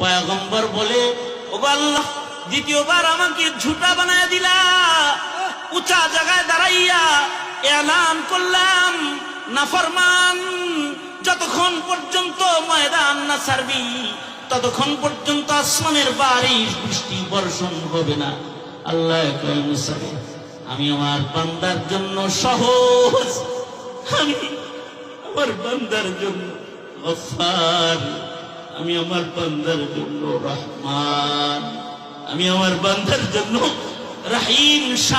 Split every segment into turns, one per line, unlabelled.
পয়গম্বর বলে ও আল্লাহ, দ্বিতীয়বার আমাকে ঝুটা বানায় দিলা। উঁচা জায়গায় দাঁড়াইয়া এলান করলাম। নাফরমান যতক্ষণ পর্যন্ত ময়দান না ছাড়বি, ততক্ষণ পর্যন্ত আসমানের বারিশ বৃষ্টি বর্ষণ হবে না। আল্লাহ আমি আমার বান্দার জন্য সহজ, আমি আমার বান্দার জন্য গফার আমি আমার বান্দার জন্য রহমান। আমি আমার বান্দার জন্য রাহিম শান।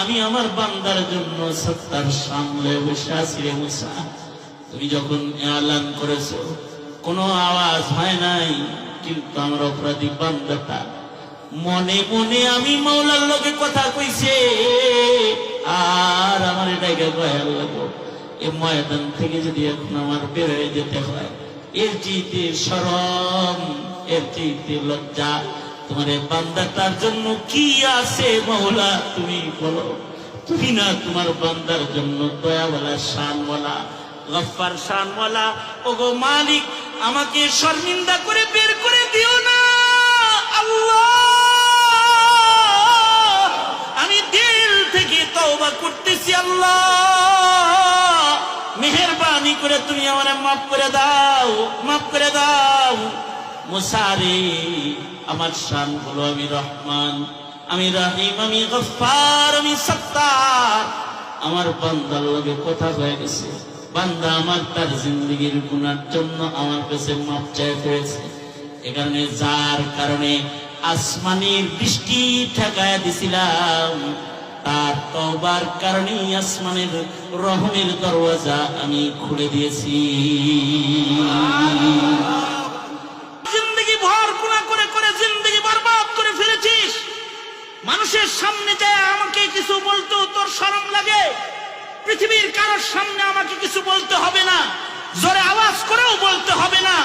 আমি আমার বান্দার জন্য সত্তার সামলে বসে আছি রে মুসা। তুমি যখন এলান করেছ, কোনো আওয়াজ হয় নাই, কিন্তু আমার অপরাধী বান্দাটা মনে মনে আমি মৌলার লোকে কথা কইছে। আর আমার এটাকে কয়াল লাগবো ময়দান থেকে যদি এখন আমার বের হয়ে যেতে হয়, এর চাইতে সরম, এর চাইতে লজ্জা। তোমার বান্দাটার জন্য কি আছে মৌলা তুমি বলো। তুমি না তোমার বান্দার জন্য দয়াওয়ালা, শানওয়ালা গফার শানওয়ালা। ওগো মালিক, আমাকে শর্মিন্দা করে বের করে দিও না। আল্লাহ! আমি দিল থেকে তওবা করতেছি, আল্লাহ! করে তুমি আমার মাফ করে দাও, মাফ করে দাও। মুসারে, আমার শান বলো আমি রহমান, আমি রাহিম, আমি গফার আমি সত্তার। আমার বান্দার লগে কথা হয়ে গেছে। বান্দা আমার তার জিন্দগির গুনার জন্য আমার কাছে মাপ চাই ফেলেছে এ কারণে যার কারণে আসমানের বৃষ্টি ঠেকায় দিছিলাম। তার তবার কারণেই আসমানের রহমের দরওয়াজা আমি খুলে দিয়েছি। করে ফেলেছিস। মানুষের সামনে যায় আমাকে কিছু বলতেও তোর শরম লাগে। পৃথিবীর কারোর সামনে আমাকে কিছু বলতে হবে না। জোরে আওয়াজ করেও বলতে হবে না।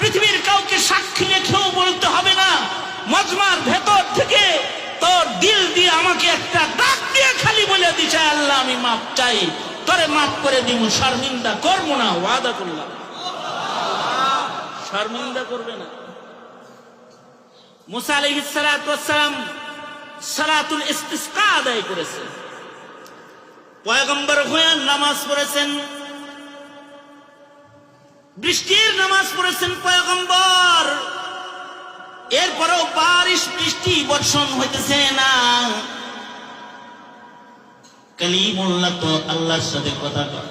পৃথিবীর কাউকে সাক্ষী রেখেও বলতে হবে না। মজমার ভেতর থেকে তোর দিল দিয়ে আমাকে একটা ডাক দিয়ে খালি বলে দিছে, আল্লাহ আমি মাপ চাই। তোরে মাফ করে দিব শর্মিন্দা করব না, ওয়াদা করলাম। শর্মিন্দা করবে না। বৃষ্টির নামাজ পড়েছেন পয়গম্বর। এরপরেও বারিশ বৃষ্টি বর্ষণ হইতেছে না। কালিমুল্লাহ তো আল্লাহর সাথে কথা কয়।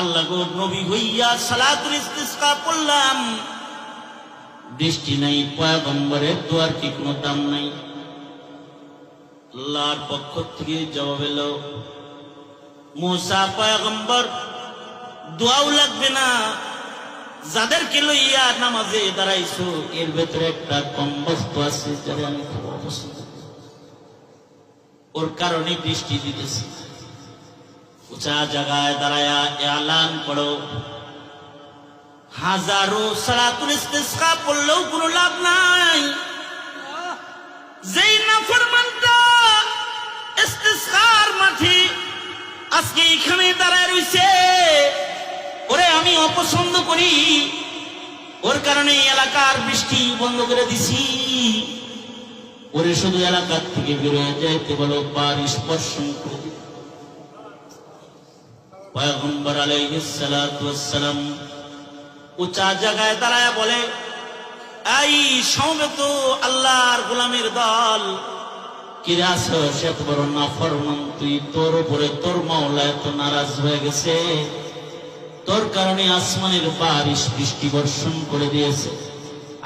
আল্লাহ গো নবী হইয়া সালাতুল ইস্তিসকা পড়লাম বৃষ্টি নাই, পয়গম্বরের দোয়ার কি কোনো দাম নাই? আল্লাহর পক্ষ থেকে জবাব এলো, মুসা পয়গম্বর, দোয়াও লাগবে না। যাদেরকে লইয়া নামাজে দাঁড়াইছো, এর ভেতরে একটা কম বস্তু আছে যারা আমি খুব অপছন্দ ওর কারণে বৃষ্টি দিতেছি। উঁচা জায়গায় দাঁড়ায়া এলান করো। হাজারো সালাতুল ইস্তিসকা পড়লেও কোনো লাভ নাই। যেই নাফরমানটা ইস্তিসকার মাঠে আজকে এখানে দাঁড়ায় রইছে। ওরে আমি অপছন্দ করি। ওর কারণে এলাকার বৃষ্টি বন্ধ করে দিছি। ওরে শুধু এলাকার থেকে বেরোয় যাইতে বলো বারিশ বর্ষণ করে পয়গম্বর আলাইহিস সালাতু উঁচা জায়গায় দাঁড়ায় বলে, এই সমবেত আল্লাহর গোলামের দল। কিরে আছো? সে তো বড় নাফরমান তুই। তোর উপরে তোর মাওলা এত নারাজ হয়ে গেছে। তোর কারণে আসমানের বারিশ বৃষ্টি বর্ষণ করে দিয়েছে।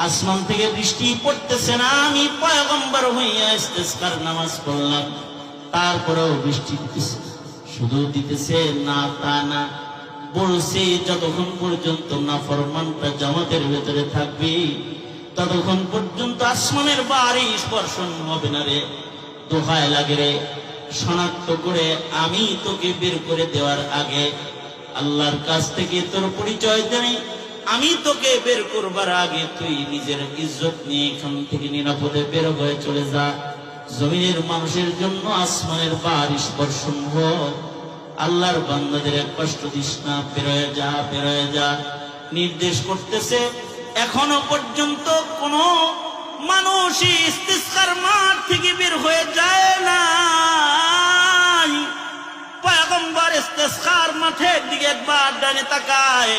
আসমান থেকে বৃষ্টি পড়তেছে না, আমি পয়গম্বর হইয়া ইস্তেস্কার নামাজ পড়লাম। তারপরেও বৃষ্টি দিতেছে শুধু দিতেছে না তা না। বলছে, যতক্ষণ পর্যন্ত না ফরমানটা জামাতের ভেতরে থাকবে, ততক্ষণ পর্যন্ত আসমানের বারিশ বর্ষণ হবে না রে। দোহায় লাগে রে, শনাক্ত করে আমি তোকে বের করে দেওয়ার আগে আল্লাহর কাছ থেকে তোর পরিচয় দেয় আমি তোকে বের করবার আগে তুই নিজের ইজ্জত নিয়ে এখান থেকে নিরাপদে বের হয়ে চলে যা। জমিনের মানুষের জন্য আসমানের বারিশ বর্ষণ হোক। আল্লাহর বান্দাদের কষ্ট দিস না, বেরোয় যা বেরোয় যা। নির্দেশ করতেছে, এখনও পর্যন্ত কোন মানুষ ইস্তিস্কার মাঠ থেকে বের হয়ে যায় না। মাঠের দিকে একবার ডানে তাকায়,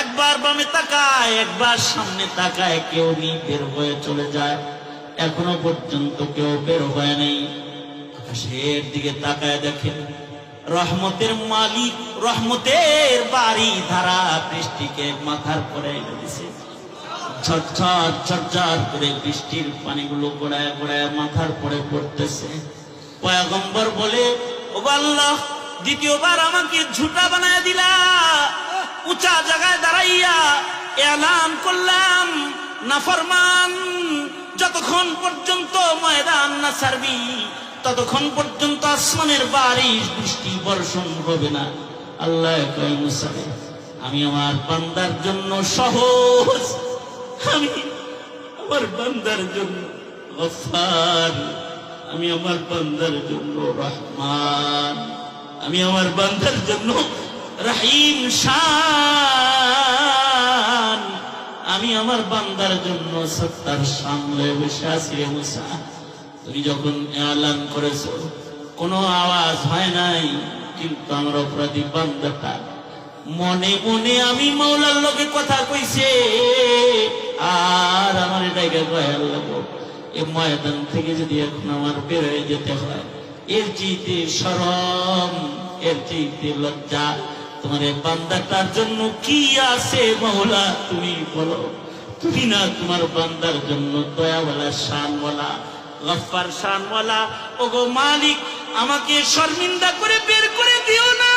একবার বামে তাকায়, একবার সামনে তাকায়, কেউ নি বের হয়ে চলে যায়। এখনও পর্যন্ত কেউ বের হয় নেই। আকাশের দিকে তাকায় দেখেন, রহমতের মালিক, রহমতের বাড়ি, ধারা বৃষ্টিকে মাথার পরে দিছে। ঝরঝর ঝরঝর করে বৃষ্টির পানিগুলো গোড়ায় গোড়ায় মাথার পরে পড়তেছে। পয়াগম্বর বলে ও আল্লাহ দ্বিতীয়বার আমাকে ঝুটা বানায় দিলা। উঁচা জায়গায় দাঁড়াইয়া এলান করলাম। নাফরমান, যতক্ষণ পর্যন্ত ময়দান না ছাড়বি, ততক্ষণ পর্যন্ত আসমানের বারিশ বৃষ্টি বর্ষণ হবে না। আল্লাহ আমি আমার বান্দার জন্য সহজ। আমি আমার বান্দার জন্য আমি আমার বান্দার জন্য রহমান। আমি আমার বান্দার জন্য রহিম শান। আমি আমার বান্দার জন্য সত্তার সামনে বসে আছি মুসা। তুমি যখন এলান করেছ, কোনো আওয়াজ হয় নাই, কিন্তু আমার অপরাধী বান্দাটা মনে মনে আমি মৌলার লোকে কথা কইছে, আর আমার এটাকে লাগো। এ ময়দান থেকে যদি এখন আমার বেরোয় যেতে হয় এর চাইতে সরম, এর চাইতে লজ্জা। তোমার এই বান্দাটার জন্য কি আছে মৌলা তুমি বলো। তুমি না তোমার বান্দার জন্য দয়াওয়ালা, শানওয়ালা গফার শানওয়ালা। ওগো মালিক, আমাকে শর্মিন্দা করে বের করে দিও না।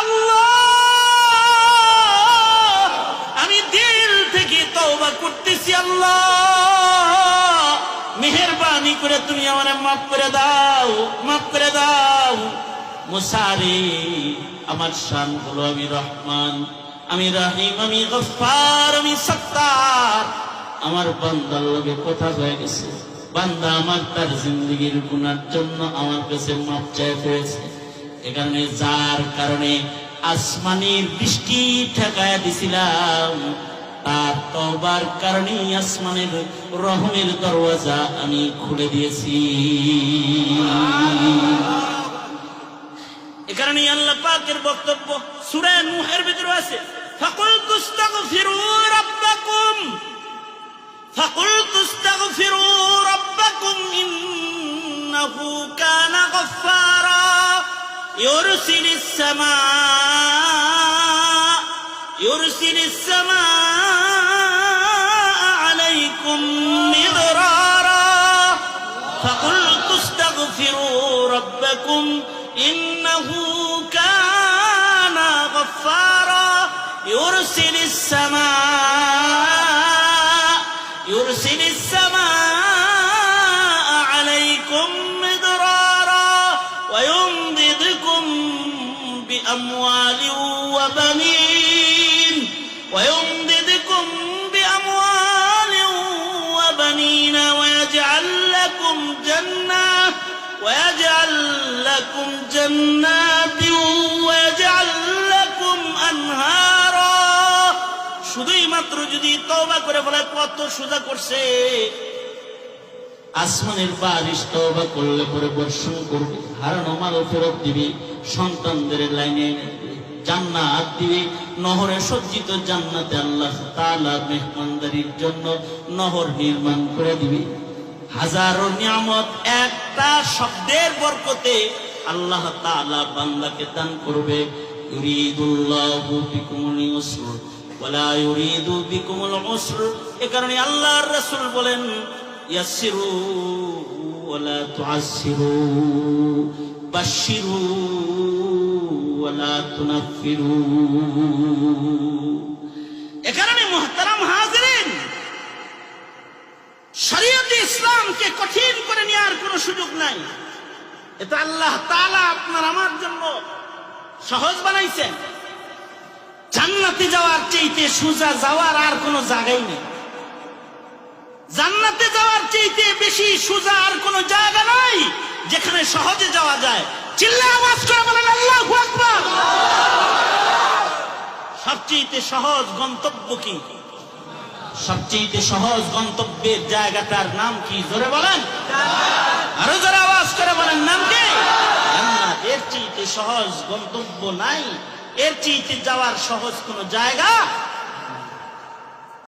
আল্লাহ! আমি দিল থেকে তওবা করতেছি, আল্লাহ! করে তুমি আমার মাফ করে দাও, মাফ করে দাও। মুসারে আমার শান হলো আমি রহমান, আমি রাহিম, আমি গফার, আমি সত্তার। আমার বান্দার লগে কথা হয়ে গেছে। বান্দা আমার তার জিন্দগির গুনার জন্য আমার কাছে মাপ চাই পেয়েছে এ কারণে, যার কারণে আসমানের বৃষ্টি ঠেকায় দিছিলাম। আর তবার কারণে আসমানের রহমের দরওয়াজা আমি খুলে দিয়েছি। এ আল্লাহ পাকের বক্তব্য সুরে নুহের ভিতরে আছে ফাকুল রাব্বাকুম ফাকুল রাব্বাকুম, ইন্নাহু কানা গফফারা, ইউরসিলিস সামা ইউরসিলিস সামা ربكم إنه كان غفارا. يرسل السماء يرسل السماء عليكم مدرارا. ويمددكم بأموال لكم جنات ويجعل لكم أنهارا শুধুই মাত্র যদি তওবা করে বলে কত সোজা করছে আসমানের বারিশ তওবা করলে পরে বর্ষণ করবে হারানো মালও ফেরত দিবে সন্তানদের লাইনে এনে দিবে, জান্নাত দিবে নহরে সজ্জিত জান্নাতে আল্লাহ তাআলা মেহমানদারির জন্য নহর নির্মাণ করে দিবে হাজারো নিয়ামত একটা শব্দের বরকতে আল্লাহ তাআলা বান্দাকে দান করবে। ইউরিদুল্লাহু বিকুমুল ইউসর, ওয়ালা ইউরিদু বিকুমুল উসর। এ কারণে আল্লাহর রাসূল বলেন, ইয়াসসিরু ওয়ালা তুআসসিরু, বাশশিরু ওয়ালা তুনাফিরু এ কারণে মুহতারাম হাজিরিন, শরীয়তে ইসলামকে কঠিন করে নেওয়ার কোনো সুযোগ নাই। এটা আল্লাহ তাআলা আপনার আমার জন্য সহজ বানাইছেন। জান্নাতে যাওয়ার চাইতে সোজা যাওয়ার আর কোনো জায়গাই নেই। জান্নাতে যাওয়ার চাইতে বেশি সোজা আর কোনো জায়গা নাই, যেখানে সহজে যাওয়া যায়। চিল্লা আওয়াজ করে বলেন, আল্লাহু সবচেয়ে সহজ গন্তব্য কি? সবচেয়ে সহজ গন্তব্যের জায়গাটার নাম কি? জোরে বলেন। আরও যারা আওয়াজ করে বলেন, নাম কি? জান্নাত এর চেয়ে সহজ গন্তব্য নাই। এর চেয়ে যাওয়ার সহজ কোন জায়গা